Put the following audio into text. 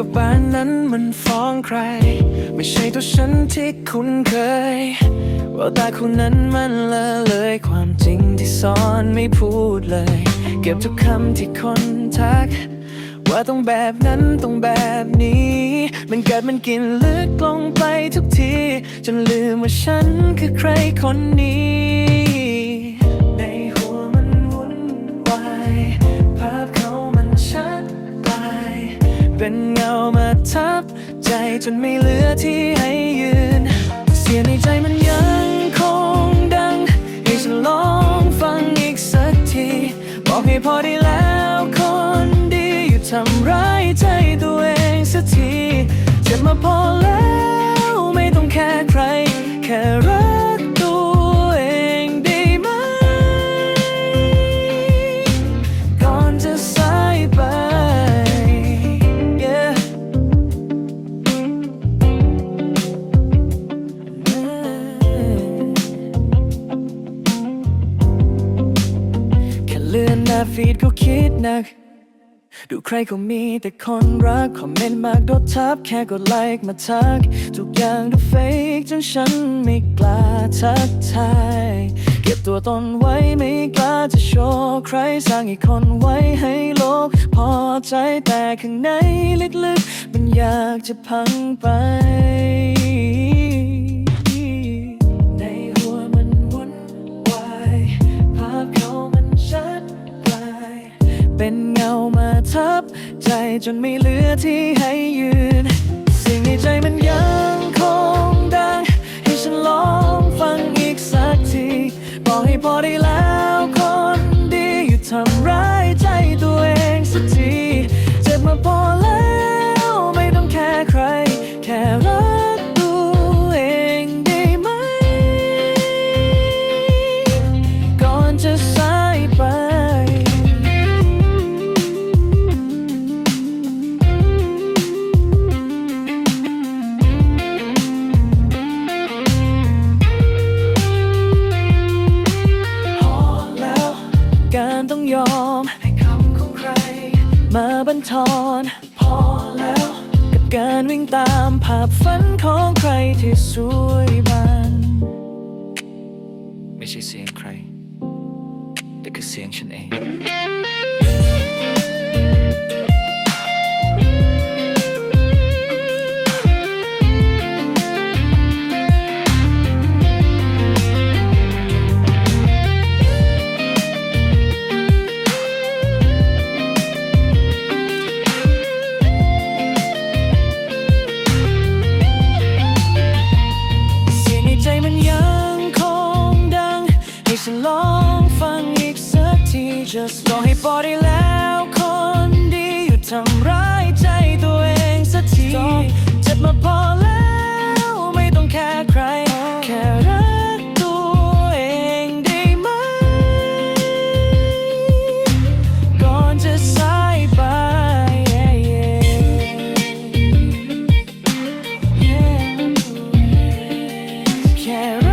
ก็บ้านนั้นมันฟ้องใคร ไม่ใช่ตัวฉันที่คุณเคยว่าตาคนนั้นมันละเลยความจริงที่ซ่อนไม่พูดเลย เก็บทุกคำที่คนทัก ว่าต้องแบบนั้นต้องแบบนี้ มันเกิดมันกินลึกลงไปทุกที จนลืมว่าฉันคือใครคนนี้ จจนไม่เหลือที่ให้ยืน เสียงในใจมันยังคงดัง ให้ฉันลองฟังอีกสักที บอกให้พอได้แล้วคนดีอยู่ทำร้ายใจตัวเองสักที เจ็บมาพอแล้วไม่ต้องแค่ใคร ฟีดก็คิดหนัก ดูใครก็มีแต่คนรัก คอมเมนต์มากโดดทับแค่กดไลค์มาทัก ทุกอย่างดูเฟกจนฉันไม่กล้าทักทายเก็บตัวตนไว้ไม่กล้าจะโชว์ใครสร้างอีกคนไว้ให้โลก พอใจแต่ข้างในลึกๆ มันอยากจะพังไป เป็นเงามาทับ ใจจนไม่เหลือที่ให้ยืน มาบันทอนพอแล้ว กับการวิ่งตามภาพฝันของใครที่สวยบันไม่ใช่เสียงใคร แต่คือเสียงฉันเอง just รอให้พอได้แล้วคนดีอยู่ทำร้ายใจตัวเองสักที เจ็บมาพอแล้วไม่ต้องแค่ใคร แค่รักตัวเองได้ไหม ก่อนจะสายไป yeah, yeah. Yeah. แค่